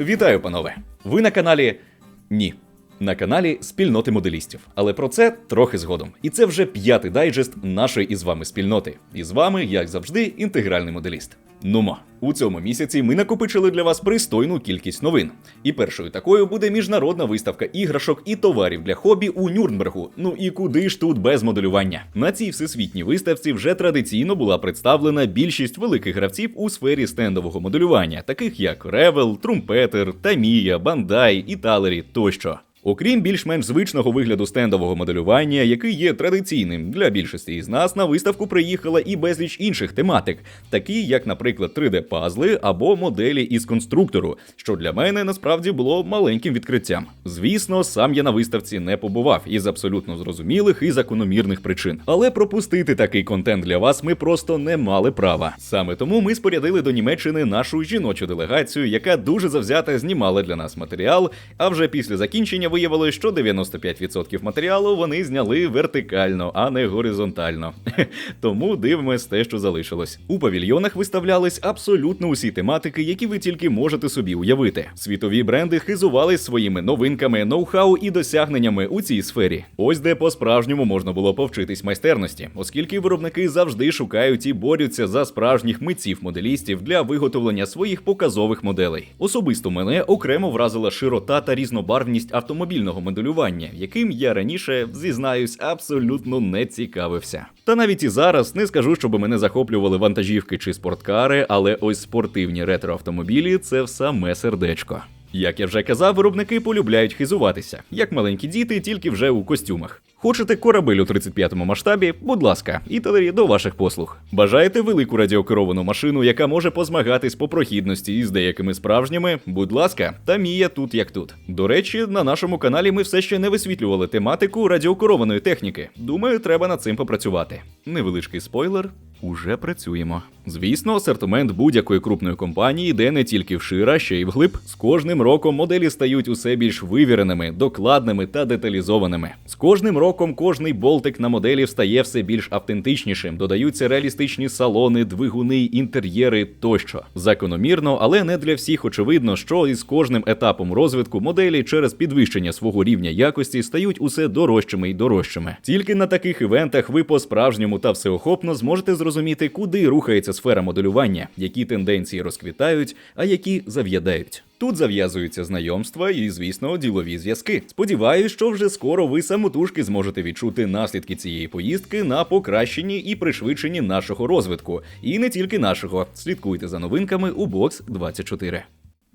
Вітаю, панове! Ви на каналі Ні. На каналі спільноти моделістів. Але про це трохи згодом. І це вже п'ятий дайджест нашої із вами спільноти. І з вами, як завжди, інтегральний моделіст. Нумо, у цьому місяці ми накопичили для вас пристойну кількість новин. І першою такою буде міжнародна виставка іграшок і товарів для хобі у Нюрнбергу. Ну і куди ж тут без моделювання? На цій всесвітній виставці вже традиційно була представлена більшість великих гравців у сфері стендового моделювання, таких як Revel, Trumpeter, Tamiya, Bandai, Italeri тощо. Окрім більш-менш звичного вигляду стендового моделювання, який є традиційним для більшості із нас, на виставку приїхала і безліч інших тематик, такі як, наприклад, 3D-пазли або моделі із конструктору, що для мене насправді було маленьким відкриттям. Звісно, сам я на виставці не побував із абсолютно зрозумілих і закономірних причин. Але пропустити такий контент для вас ми просто не мали права. Саме тому ми спорядили до Німеччини нашу жіночу делегацію, яка дуже завзято знімала для нас матеріал. А вже після закінчення виявилось, що 95% матеріалу вони зняли вертикально, а не горизонтально. Тому дивимось те, що залишилось. У павільйонах виставлялись абсолютно усі тематики, які ви тільки можете собі уявити. Світові бренди хизувались своїми новинками, ноу-хау і досягненнями у цій сфері. Ось де по-справжньому можна було повчитись майстерності, оскільки виробники завжди шукають і борються за справжніх митців-моделістів для виготовлення своїх показових моделей. Особисто мене окремо вразила широта та різнобарвність автомобільного моделювання, яким я раніше зізнаюсь абсолютно не цікавився. Та навіть і зараз не скажу, щоб мене захоплювали вантажівки чи спорткари, але ось спортивні ретроавтомобілі це в саме сердечко. Як я вже казав, виробники полюбляють хизуватися, як маленькі діти, тільки вже у костюмах. Хочете корабель у 35-му масштабі? Будь ласка, італері до ваших послуг. Бажаєте велику радіокеровану машину, яка може позмагатись по прохідності із деякими справжніми? Будь ласка, та мія тут як тут. До речі, на нашому каналі ми все ще не висвітлювали тематику радіокерованої техніки. Думаю, треба над цим попрацювати. Невеличкий спойлер. Уже працюємо. Звісно, асортимент будь-якої крупної компанії йде не тільки вшир, а ще й вглиб. З кожним роком моделі стають усе більш вивіреними, докладними та деталізованими. З кожним роком кожний болтик на моделі стає все більш автентичнішим. Додаються реалістичні салони, двигуни, інтер'єри тощо. Закономірно, але не для всіх очевидно, що із кожним етапом розвитку моделі через підвищення свого рівня якості стають усе дорожчими й дорожчими. Тільки на таких івентах ви по-справжньому та всеохопно зможете зрозуміти, куди рухається сфера моделювання, які тенденції розквітають, а які зав'ядають. Тут зав'язуються знайомства і, звісно, ділові зв'язки. Сподіваюсь, що вже скоро ви самотужки зможете відчути наслідки цієї поїздки на покращенні і пришвидшенні нашого розвитку. І не тільки нашого. Слідкуйте за новинками у Box 24.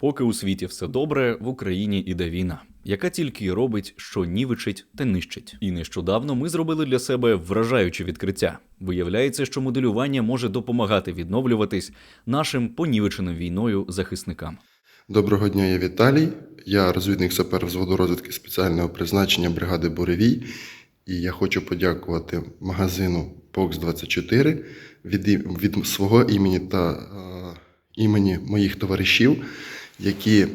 Поки у світі все добре, в Україні іде війна, яка тільки робить, що нівичить та нищить. І нещодавно ми зробили для себе вражаюче відкриття. Виявляється, що моделювання може допомагати відновлюватись нашим понівеченим війною захисникам. Доброго дня, я Віталій. Я розвідник сапер взводу розвідки спеціального призначення бригади Буревій. І я хочу подякувати магазину Box 24 від, від свого імені та е, імені моїх товаришів, які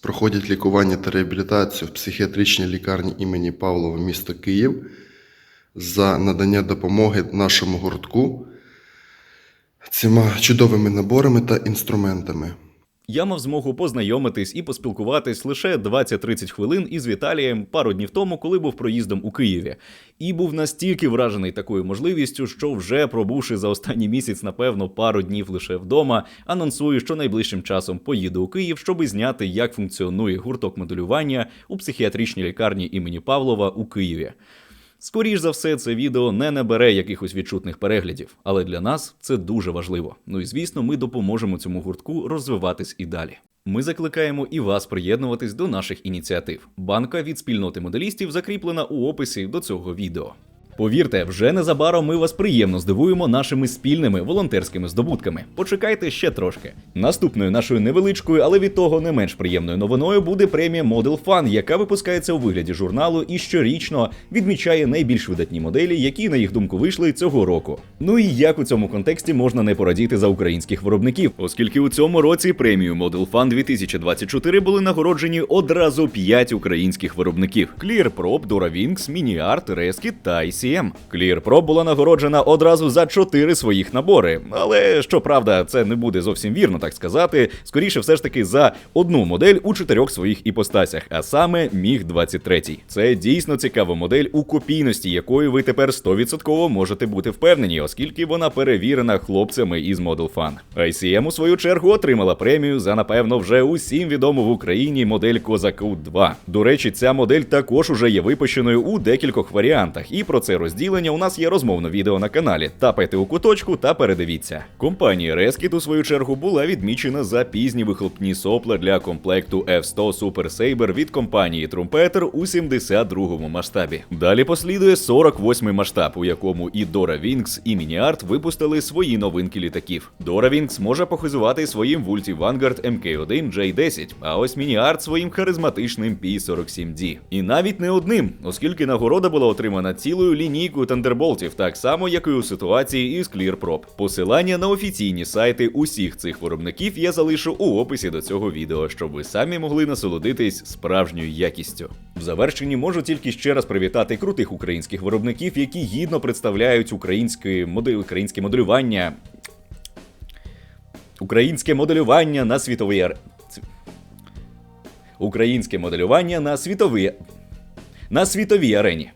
проходять лікування та реабілітацію в психіатричній лікарні імені Павлова міста Київ за надання допомоги нашому гуртку цими чудовими наборами та інструментами. Я мав змогу познайомитись і поспілкуватись лише 20-30 хвилин із Віталієм пару днів тому, коли був проїздом у Києві, і був настільки вражений такою можливістю, що вже пробувши за останній місяць, напевно, пару днів лише вдома, анонсую, що найближчим часом поїду у Київ, щоб зняти, як функціонує гурток моделювання у психіатричній лікарні імені Павлова у Києві. Скоріш за все, це відео не набере якихось відчутних переглядів, але для нас це дуже важливо. Ну і звісно, ми допоможемо цьому гуртку розвиватись і далі. Ми закликаємо і вас приєднуватись до наших ініціатив. Банка від спільноти моделістів закріплена у описі до цього відео. Повірте, вже незабаром ми вас приємно здивуємо нашими спільними волонтерськими здобутками. Почекайте ще трошки. Наступною нашою невеличкою, але від того не менш приємною новиною буде премія Model Fun, яка випускається у вигляді журналу і щорічно відмічає найбільш видатні моделі, які, на їх думку, вийшли цього року. Ну і як у цьому контексті можна не порадіти за українських виробників, оскільки у цьому році премію Model Fun 2024 були нагороджені одразу 5 українських виробників: Clear Prop, Duravinx, MiniArt, Reskit та IC. ICM. Clear Pro була нагороджена одразу за чотири своїх набори. Але щоправда, це не буде зовсім вірно так сказати. Скоріше, все ж таки за одну модель у чотирьох своїх іпостасях, а саме Міг 23. Це дійсно цікава модель, у копійності якої ви тепер 100% можете бути впевнені, оскільки вона перевірена хлопцями із Model Fan. ICM, у свою чергу, отримала премію за напевно вже усім відому в Україні модель Козаку 2. До речі, ця модель також уже є випущеною у декількох варіантах, і про це розділення у нас є розмовне відео на каналі. Тапайте у куточку та передивіться. Компанія Reskit, у свою чергу, була відмічена за пізні вихлопні сопла для комплекту F100 Super Saber від компанії Trumpeter у 72-му масштабі. Далі послідує 48-й масштаб, у якому і Dora Wings, і Miniart випустили свої новинки літаків. Dora Wings може похизувати своїм Vulti Vanguard MK1 J10, а ось Miniart своїм харизматичним P47D. І навіть не одним, оскільки нагорода була отримана цілою лінійкою тандерболтів, так само як і у ситуації із ClearProp. Посилання на офіційні сайти усіх цих виробників я залишу у описі до цього відео, щоб ви самі могли насолодитись справжньою якістю. В завершенні можу тільки ще раз привітати крутих українських виробників, які гідно представляють українське модель, українське моделювання. Українське моделювання на світовій ар... Українське моделювання на світовій на світовій арені.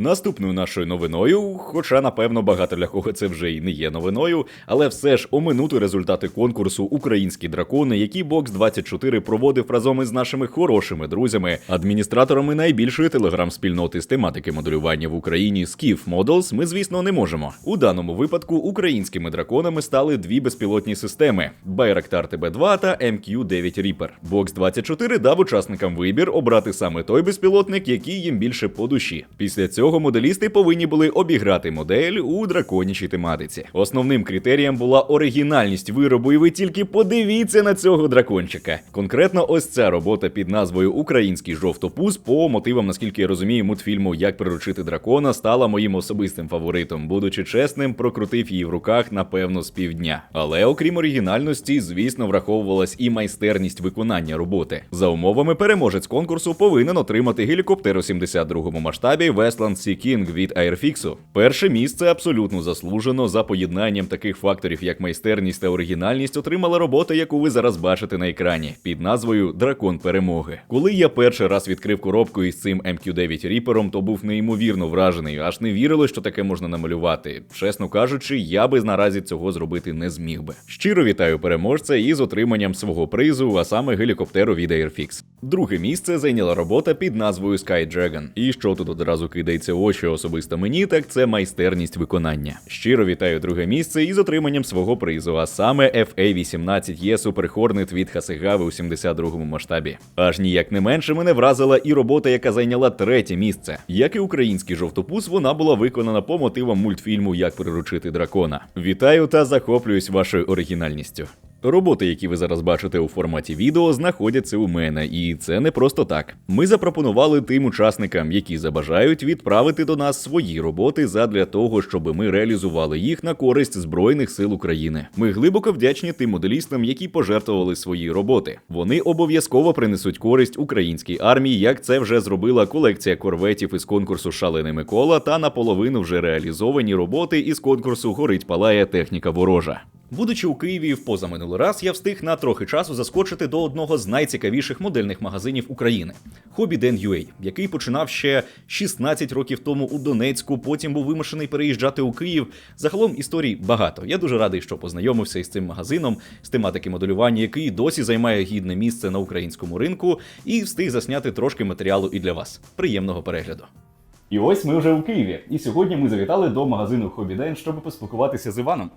Наступною нашою новиною, хоча напевно багато для кого це вже й не є новиною, але все ж оминути результати конкурсу Українські дракони, які Box 24 проводив разом із нашими хорошими друзями, адміністраторами найбільшої телеграм-спільноти з тематики моделювання в Україні Skiff Models, ми, звісно, не можемо. У даному випадку українськими драконами стали дві безпілотні системи: Bayraktar TB2 та MQ-9 Reaper. Box 24 дав учасникам вибір обрати саме той безпілотник, який їм більше по душі. Після цього моделісти повинні були обіграти модель у драконячій тематиці. Основним критерієм була оригінальність виробу, і ви тільки подивіться на цього дракончика. Конкретно ось ця робота під назвою Український жовтопуз по мотивам, наскільки я розумію, мультфільму Як приручити дракона стала моїм особистим фаворитом. Будучи чесним, прокрутив її в руках напевно з півдня. Але окрім оригінальності, звісно, враховувалась і майстерність виконання роботи. За умовами переможець конкурсу повинен отримати гелікоптер у 72-му масштабі Westland Sea King від Airfix. Перше місце абсолютно заслужено за поєднанням таких факторів, як майстерність та оригінальність, отримала робота, яку ви зараз бачите на екрані, під назвою Дракон перемоги. Коли я перший раз відкрив коробку із цим MQ9 Ріпером, то був неймовірно вражений, аж не вірило, що таке можна намалювати. Чесно кажучи, я би наразі цього зробити не зміг би. Щиро вітаю переможця із отриманням свого призу, а саме гелікоптеру від Airfix. Друге місце зайняла робота під назвою Sky Dragon. І що тут одразу кидається в очі особисто мені, так це майстерність виконання. Щиро вітаю друге місце із отриманням свого призу, а саме FA-18E Super Hornet від Хасегави у 72-му масштабі. Аж ніяк не менше мене вразила і робота, яка зайняла третє місце. Як і український жовтопус, вона була виконана по мотивам мультфільму Як приручити дракона. Вітаю та захоплююсь вашою оригінальністю. Роботи, які ви зараз бачите у форматі відео, знаходяться у мене, і це не просто так. Ми запропонували тим учасникам, які забажають відправити до нас свої роботи задля того, щоб ми реалізували їх на користь Збройних сил України. Ми глибоко вдячні тим моделістам, які пожертвували свої роботи. Вони обов'язково принесуть користь українській армії, як це вже зробила колекція корветів із конкурсу Шалений Микола та наполовину вже реалізовані роботи із конкурсу Горить палає техніка ворожа. Будучи у Києві в позаминулий раз, я встиг на трохи часу заскочити до одного з найцікавіших модельних магазинів України Hobby Den який починав ще 16 років тому у Донецьку, потім був вимушений переїжджати у Київ. Загалом історій багато. Я дуже радий, що познайомився із цим магазином з тематики моделювання, який досі займає гідне місце на українському ринку, і встиг засняти трошки матеріалу і для вас. Приємного перегляду. І ось ми вже у Києві. І сьогодні ми завітали до магазину Hobby Den, щоб поспілкуватися з Іваном.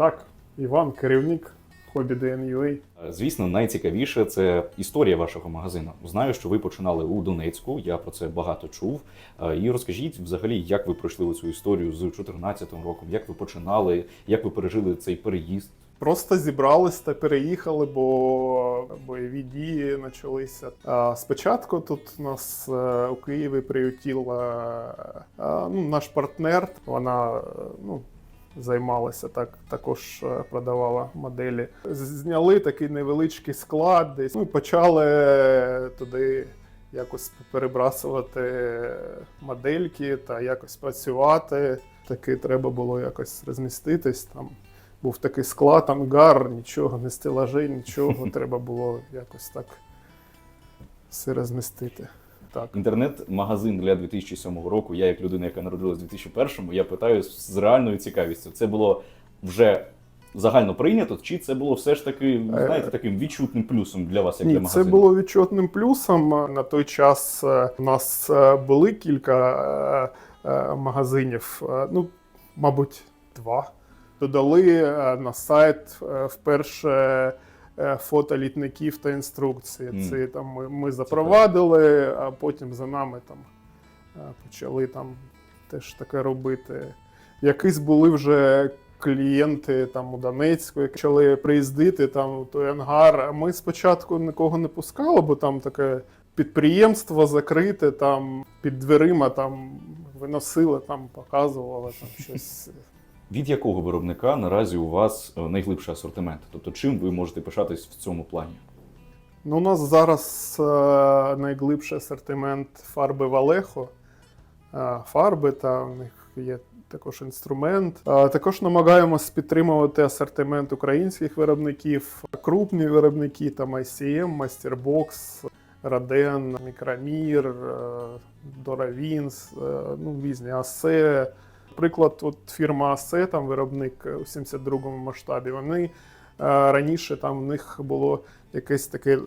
Так, Іван, керівник хобі DNUA. Звісно, найцікавіше це історія вашого магазину. Знаю, що ви починали у Донецьку. Я про це багато чув. Е, І розкажіть взагалі, як ви пройшли цю історію з 2014 роком, як ви починали, як ви пережили цей переїзд. Просто зібрались та переїхали, бо бойові дії почалися. Спочатку тут нас е, у Києві приютіла е, ну, наш партнер. Вона е, ну, займалася так, також е, продавала моделі. Зняли такий невеличкий склад, десь ми почали туди якось перебрасувати модельки та якось працювати. Таки треба було якось розміститись. Там був такий склад, ангар, нічого, не стелажей, нічого. Треба було якось так все розмістити. Так. Інтернет-магазин для 2007 року. Я, як людина, яка народилась у 2001, я питаю з реальною цікавістю. Це було вже загально прийнято, чи це було все ж таки, знаєте, таким відчутним плюсом для вас, як для Ні, магазину? це було відчутним плюсом. На той час е, у нас е, були кілька е, е, магазинів, е, ну, мабуть, два. Додали е, на сайт е, вперше е, фото літників та інструкції. Це там ми, ми запровадили, а потім за нами там е, почали там теж таке робити. Якісь були вже клієнти там у Донецьку, які почали приїздити там той ангар. А Ми спочатку нікого не пускали, бо там таке підприємство закрите, там під дверима там виносили, там показували там щось. Від якого виробника наразі у вас е, найглибший асортимент? Тобто, чим ви можете пишатись в цьому плані? Ну, у нас зараз е, найглибший асортимент фарби Валехо. Е, фарби, та в них є також інструмент. Також намагаємось підтримувати асортимент українських виробників, крупні виробники, там ICM, Masterbox, Раден, Мікромір, Доравінс, ну, різні АСЕ. Наприклад, от фірма АСЕ, там виробник у 72-му масштабі, вони е, раніше там в них було якесь таке е,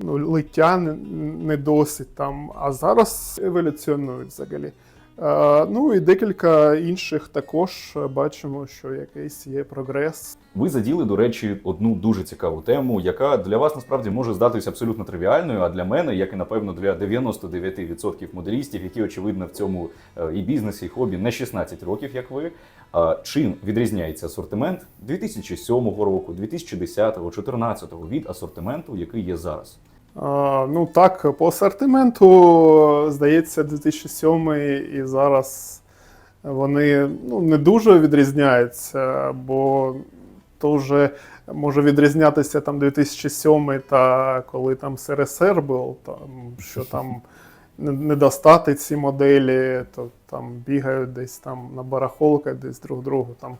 ну, лиття не досить там, а зараз еволюціонують взагалі. Е, ну і декілька інших також е, бачимо, що якийсь є прогрес. Ви заділи, до речі, одну дуже цікаву тему, яка для вас насправді може здатися абсолютно тривіальною, а для мене, як і напевно для 99% моделістів, які очевидно в цьому е, і бізнесі, і хобі не 16 років, як ви. Чим відрізняється асортимент 2007 року, 2010, 2014 від асортименту, який є зараз? Ну так, по асортименту, здається, 2007 і зараз вони ну, не дуже відрізняються, бо то вже може відрізнятися там 2007 та коли там СРСР був, там, що там не достати ці моделі, то там бігають десь там на барахолках, десь друг другу там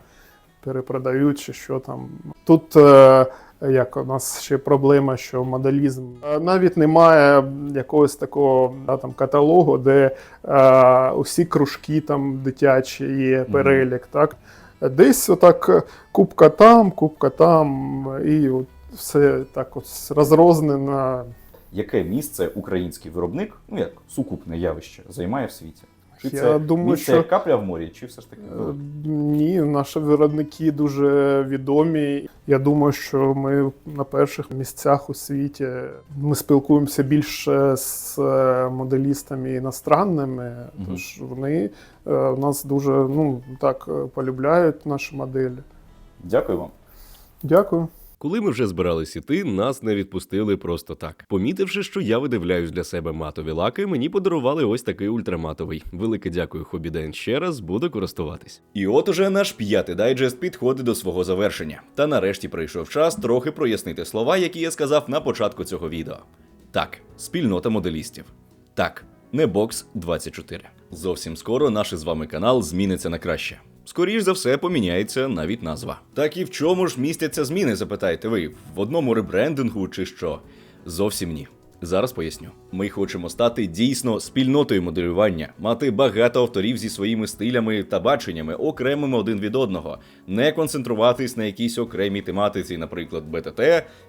перепродають чи що там. Тут е, як у нас ще проблема, що моделізм е, навіть немає якогось такого да, там каталогу, де е, усі кружки там дитячі є перелік. Так? Десь отак е, кубка там, кубка там, і от все так от розрознено. Яке місце український виробник, ну як сукупне явище, займає в світі? Чи Я це думаю, місце що- як капля в морі, чи все ж таки? Е, Ні, наші виробники дуже відомі. Я думаю, що ми на перших місцях у світі. Ми спілкуємося більше з е, моделістами іностранними, Мгм. тож вони е, нас дуже ну так полюбляють наші моделі. Дякую вам. Дякую. Коли ми вже збирались іти, нас не відпустили просто так. Помітивши, що я видивляюсь для себе матові лаки, мені подарували ось такий ультраматовий. Велике дякую, Хобіден. Ще раз буду користуватись. І от уже наш п'ятий дайджест підходить до свого завершення. Та нарешті прийшов час трохи прояснити слова, які я сказав на початку цього відео. Так, спільнота моделістів. Так, не бокс 24. Зовсім скоро наш із вами канал зміниться на краще. Скоріш за все, поміняється навіть назва. Так і в чому ж містяться зміни, запитаєте ви? В одному ребрендингу чи що? Зовсім ні. Зараз поясню. Ми хочемо стати дійсно спільнотою моделювання, мати багато авторів зі своїми стилями та баченнями, окремими один від одного, не концентруватись на якійсь окремій тематиці, наприклад, БТТ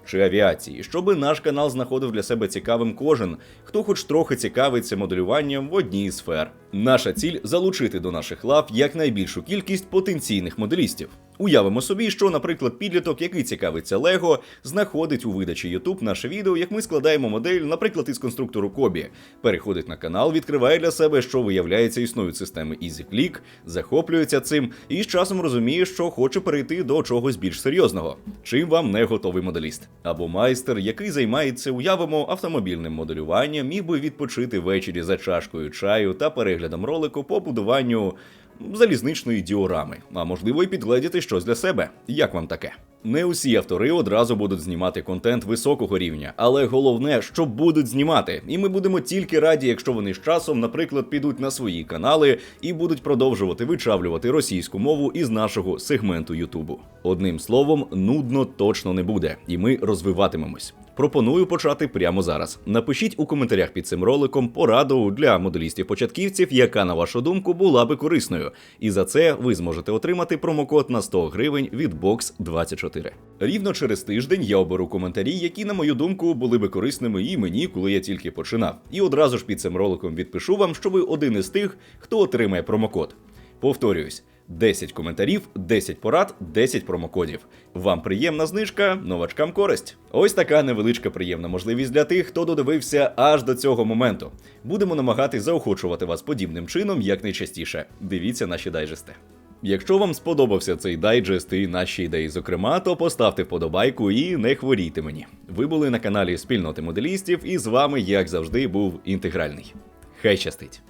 чи авіації, щоби наш канал знаходив для себе цікавим кожен, хто хоч трохи цікавиться моделюванням в одній із сфер. Наша ціль залучити до наших лав якнайбільшу кількість потенційних моделістів. Уявимо собі, що, наприклад, підліток, який цікавиться Лего, знаходить у видачі YouTube наше відео, як ми складаємо модель, наприклад, із конструктору Кобі, переходить на канал, відкриває для себе, що виявляється, існують системи EasyClick, захоплюється цим і з часом розуміє, що хоче перейти до чогось більш серйозного. Чим вам не готовий моделіст? Або майстер, який займається, уявимо, автомобільним моделюванням, міг би відпочити ввечері за чашкою чаю та переглядом ролику по будуванню залізничної діорами, а можливо, і підгледіти щось для себе. Як вам таке? Не усі автори одразу будуть знімати контент високого рівня, але головне, що будуть знімати. І ми будемо тільки раді, якщо вони з часом, наприклад, підуть на свої канали і будуть продовжувати вичавлювати російську мову із нашого сегменту Ютубу. Одним словом, нудно точно не буде, і ми розвиватимемось. Пропоную почати прямо зараз. Напишіть у коментарях під цим роликом пораду для моделістів-початківців, яка, на вашу думку, була би корисною. І за це ви зможете отримати промокод на 100 гривень від Box24. Рівно через тиждень я оберу коментарі, які, на мою думку, були би корисними і мені, коли я тільки починав. І одразу ж під цим роликом відпишу вам, що ви один із тих, хто отримає промокод. Повторююсь. 10 коментарів, 10 порад, 10 промокодів. Вам приємна знижка, новачкам користь. Ось така невеличка приємна можливість для тих, хто додивився аж до цього моменту. Будемо намагатись заохочувати вас подібним чином якнайчастіше. Дивіться наші дайджести. Якщо вам сподобався цей дайджест і наші ідеї, зокрема, то поставте вподобайку і не хворійте мені. Ви були на каналі спільноти моделістів, і з вами, як завжди, був інтегральний. Хай щастить!